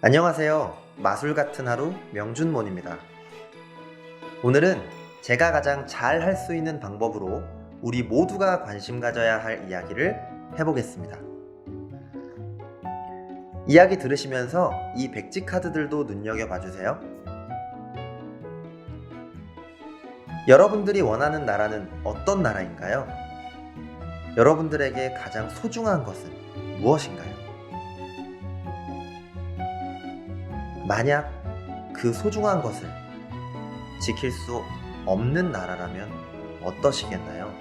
안녕하세요. 마술 같은 하루 명준몬입니다. 오늘은 제가 가장 잘 할 수 있는 방법으로 우리 모두가 관심 가져야 할 이야기를 해보겠습니다. 이야기 들으시면서 이 백지 카드들도 눈여겨봐 주세요. 여러분들이 원하는 나라는 어떤 나라인가요? 여러분들에게 가장 소중한 것은 무엇인가요? 만약 그 소중한 것을 지킬 수 없는 나라라면 어떠시겠나요?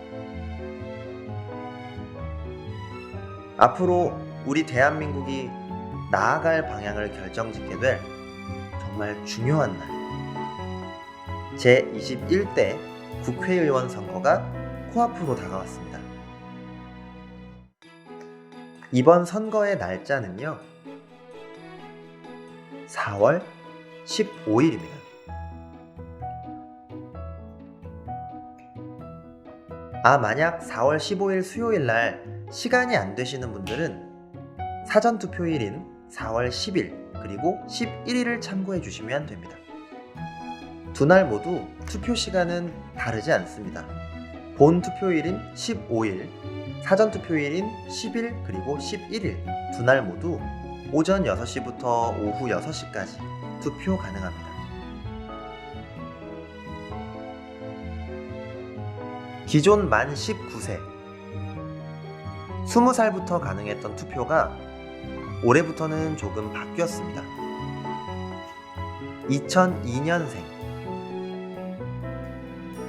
앞으로 우리 대한민국이 나아갈 방향을 결정짓게 될 정말 중요한 날. 제21대 국회의원 선거가 코앞으로 다가왔습니다. 이번 선거의 날짜는요, 4월 15일입니다. 아, 만약 4월 15일 수요일 날 시간이 안 되시는 분들은 사전 투표일인 4월 10일 그리고 11일을 참고해 주시면 됩니다. 두 날 모두 투표 시간은 다르지 않습니다. 본 투표일인 15일, 사전 투표일인 10일 그리고 11일 두 날 모두 오전 6시부터 오후 6시까지 투표 가능합니다. 기존 만 19세 20살부터 가능했던 투표가 올해부터는 조금 바뀌었습니다. 2002년생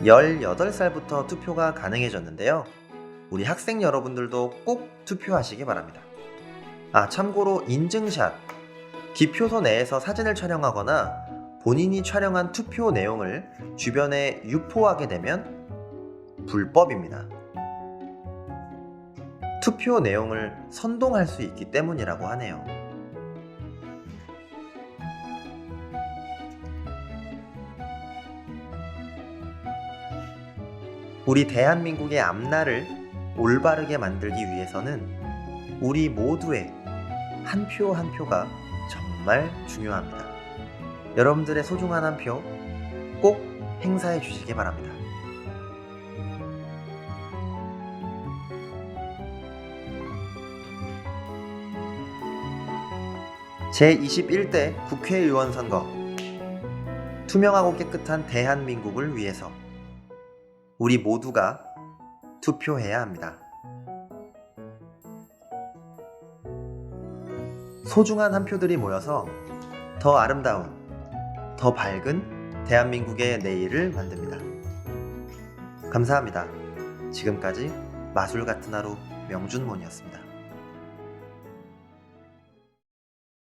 18살부터 투표가 가능해졌는데요. 우리 학생 여러분들도 꼭 투표하시기 바랍니다. 아, 참고로 인증샷, 기표소 내에서 사진을 촬영하거나 본인이 촬영한 투표 내용을 주변에 유포하게 되면 불법입니다. 투표 내용을 선동할 수 있기 때문이라고 하네요. 우리 대한민국의 앞날을 올바르게 만들기 위해서는 우리 모두의 한 표 한 표가 정말 중요합니다. 여러분들의 소중한 한 표 꼭 행사해 주시기 바랍니다. 제21대 국회의원 선거 투명하고 깨끗한 대한민국을 위해서 우리 모두가 투표해야 합니다. 소중한 한 표들이 모여서 더 아름다운, 더 밝은 대한민국의 내일을 만듭니다. 감사합니다. 지금까지 마술 같은 하루 명준몬이었습니다.